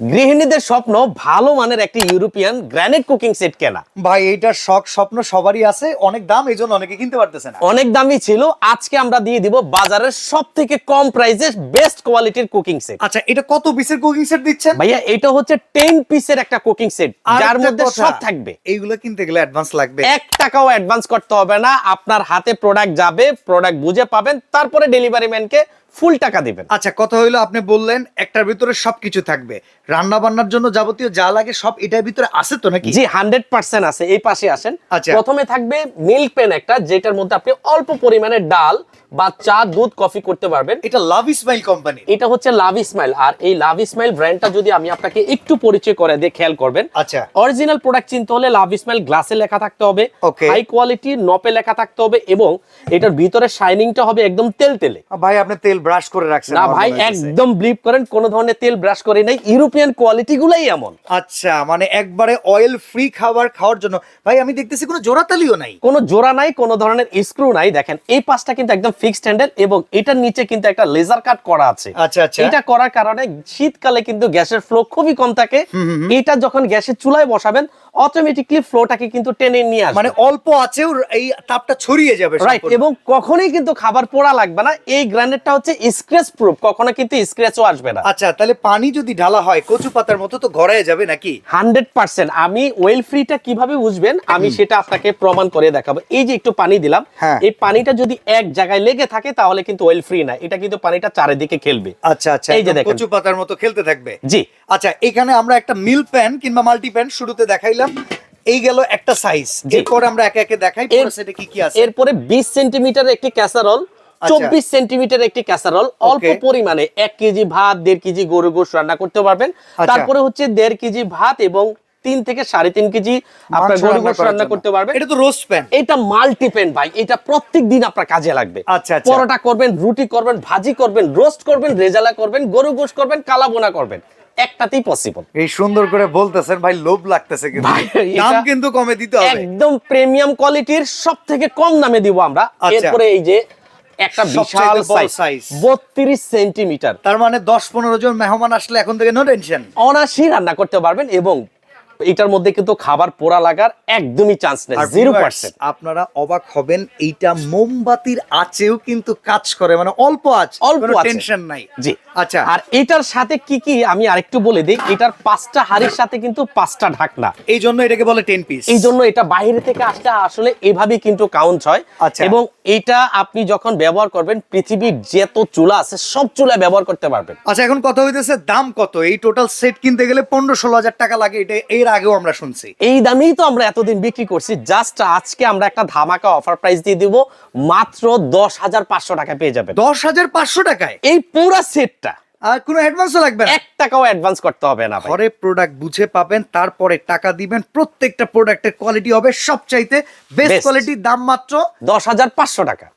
গৃহিণীদের স্বপ্ন ভালো মানের একটি ইউরোপিয়ান গ্র্যানেট কুকিং সেট কেনা। ভাই এইটার শখ স্বপ্ন সবারই আছে। অনেক দাম এই জন্য অনেকে কিনতে পারতেছে না। অনেক দামই ছিল। আজকে আমরা দিয়ে দিব বাজারের সব থেকে কম প্রাইসে বেস্ট কোয়ালিটির কুকিং সেট আচ্ছা এটা কত পিসের কুকিং সেট দিচ্ছেন? ভাইয়া এটা হচ্ছে টেন পিসের একটা কুকিং সেট যার মধ্যে সব থাকবে। এইগুলো কিনতে গেলে অ্যাডভান্স লাগবে। এক টাকাও অ্যাডভান্স করতে হবে না। আপনার হাতে প্রোডাক্ট যাবে প্রোডাক্ট বুঝে পাবেন। তারপরে ডেলিভারি ম্যানকে ফুল টাকা দিবেন। আচ্ছা কথা হইল আপনি বললেন একটার ভিতরে সবকিছু থাকবে। রান্না বান্নার জন্য যাবতীয় যা লাগে সব এটার ভিতরে আছে তো নাকি? জি হান্ড্রেড পার্সেন্ট আছে এই পাশে আসেন। আচ্ছা। প্রথমে থাকবে মিল্ক পেন একটা যেটার মধ্যে আপনি অল্প পরিমাণে ডাল বা চা দুধ কফি করতে পারবেন। এটা লাভ ইসমাইল কোম্পানি এটা হচ্ছে লাভ ইসমাইল আর এই লাভ ইসমাইল ব্র্যান্ডটা যদি আমি আপনাকে একটু পরিচয় করে দিয়ে খেয়াল করবেন আচ্ছা। অরিজিনাল প্রোডাক্ট চিনতে হলে লাভ ইসমাইল গ্লাসে লেখা থাকতে হবে. হাই কোয়ালিটি নপে লেখা থাকতে হবে এবং এটার ভিতরে শাইনিংটা হবে একদম তেলতেলে। ভাই আপনি তেল ব্রাশ করে রাখছেন না ভাই একদম ব্লিপ করেন কোনো ধরনের তেল ব্রাশ করে নাই। ইউরোপিয়ান কোয়ালিটি গুলাই এমন। আচ্ছা মানে একবারে অয়েল ফ্রি খাবার খাওয়ার জন্য। ভাই আমি দেখতেছি কোনো জোড়াতালিও নাই। কোনো জোড়া নাই কোনো ধরনের স্ক্রু নাই দেখেন। এই পাশটা কিন্তু একদম ফিক্সড হ্যান্ডেল এবং এটার নিচে কিন্তু একটা লেজার কাট করা আছে। আচ্ছা আচ্ছা। এটা করার কারণে শীতকালে কিন্তু গ্যাসের ফ্লো খুবই কম থাকে। এটা যখন গ্যাসের চুলায় বসাবেন অটোমেটিকলি ফ্লোটাকে কিন্তু টেনে নিয়ে আসবে। মানে অল্প আছেও এই তাপটা ছড়িয়ে যাবে রাইট এবং কখনোই কিন্তু খাবার পোড়া লাগবে না। এই গ্রানেটটা হচ্ছে স্ক্র্যাচ প্রুফ কখনো কিন্তু স্ক্র্যাচও আসবে না। আচ্ছা তাহলে পানি যদি ঢালা হয় কচু পাতার মতো তো গড়ায় যাবে নাকি? Hundred percent. আমি ওয়েল ফ্রিটা কীভাবে বুঝবেন? আমি সেটা আপনাকে প্রমাণ করে দেখাবো। এই যে একটু পানি দিলাম হ্যাঁ। এই পানিটা যদি এক জায়গায় লেগে থাকে তাহলে কিন্তু ওয়েল ফ্রি না। এটা কিন্তু পানিটা চারিদিকে খেলবে। আচ্ছা আচ্ছা এই যে দেখেন। কচু পাতার মতো খেলতে থাকবে। জি। আচ্ছা এখানে আমরা একটা মিল প্যান কিংবা মাল্টি প্যান শুরুতে দেখাইলাম। এই গেল একটা সাইজ। এরপর আমরা একে একে দেখাই পুরো কি কি আছে? এরপরে বিশ সেন্টিমিটার একটি ক্যাসারল। চব্বিশ সেন্টিমিটার একটি ক্যাসারল অল্প. পরিমাণে এক কেজি ভাত দেড় কেজি গরু গোশ রান্না করতে পারবেন। আচ্ছা। তারপরে হচ্ছে দেড় কেজি ভাত এবং তিন থেকে সাড়ে তিন কেজি আপনার গরু গোশ রান্না করতে পারবেন। এটা তো রোস্ট প্যান এটা মাল্টিপেন ভাই এটা প্রত্যেক দিন আপনার কাজে লাগবে। আচ্ছা, আচ্ছা। পরোটা করবেন রুটি করবেন ভাজি করবেন রোস্ট করবেন রেজালা করবেন গরু গোশ করবেন কালা বোনা করবেন। একটাতেই পসিবল এই সুন্দর করে বলতেছেন ভাই লোভ লাগতেছে কিন্তু। দাম কিন্তু কমে দিতে হবে। একদম প্রিমিয়াম কোয়ালিটির সব থেকে কম দামে দিব আমরা। আচ্ছা। এরপরে এই যে একটা বিশাল সাইজ size। বত্রিশ সেন্টিমিটার। তার মানে দশ পনেরো জন মেহমান আসলে এখন থেকে নো টেনশন অনাশি রান্না করতে পারবেন এবং এটার মধ্যে কিন্তু খাবার পোড়া লাগার একদমই চান্স নেই জিরো পার্সেন্ট আপনারা অবাক হবেন এইটা মোমবাতির আঁচেও কিন্তু কাজ করে মানে অল্প আঁচ অল্প টেনশন নাই। জি। আচ্ছা। আর এটার সাথে কি কি আমি আরেকটু বলে দিই এটার পাঁচটা হাড়ির সাথে কিন্তু পাঁচটা ঢাকনা। এই জন্য এটাকে বলে টেন পিস এই জন্য এটা বাইরে থেকে আসলে আসলে এভাবেই কিন্তু কাউন্ট হয়। আচ্ছা। এবং এটা আপনি যখন ব্যবহার করবেন পৃথিবীর যত চুলা আছে সব চুলা ব্যবহার করতে পারবেন। আচ্ছা এখন কথা হইতেছে দাম কত? এই টোটাল সেট কিনতে গেলে পনেরো ষোলো হাজার টাকা লাগে এটা এর আগেও আমরা শুনছি। এই দামেই তো আমরা এতদিন বিক্রি করছি। জাস্ট আজকে আমরা একটা ধামাকা অফার প্রাইস দিয়ে দিব মাত্র দশ হাজার পাঁচশো টাকা পেয়ে যাবেন। দশ হাজার পাঁচশো টাকায়? এই পুরো সেটটা। আর কোনো অ্যাডভান্সও লাগবে না? এক টাকাও অ্যাডভান্স করতে হবে না ঘরে প্রোডাক্ট বুঝে পাবেন তারপরে টাকা দিবেন। প্রত্যেকটা প্রোডাক্টের কোয়ালিটি হবে সবচাইতে বেস্ট. কোয়ালিটির দাম মাত্র দশ হাজার পাঁচশো টাকা।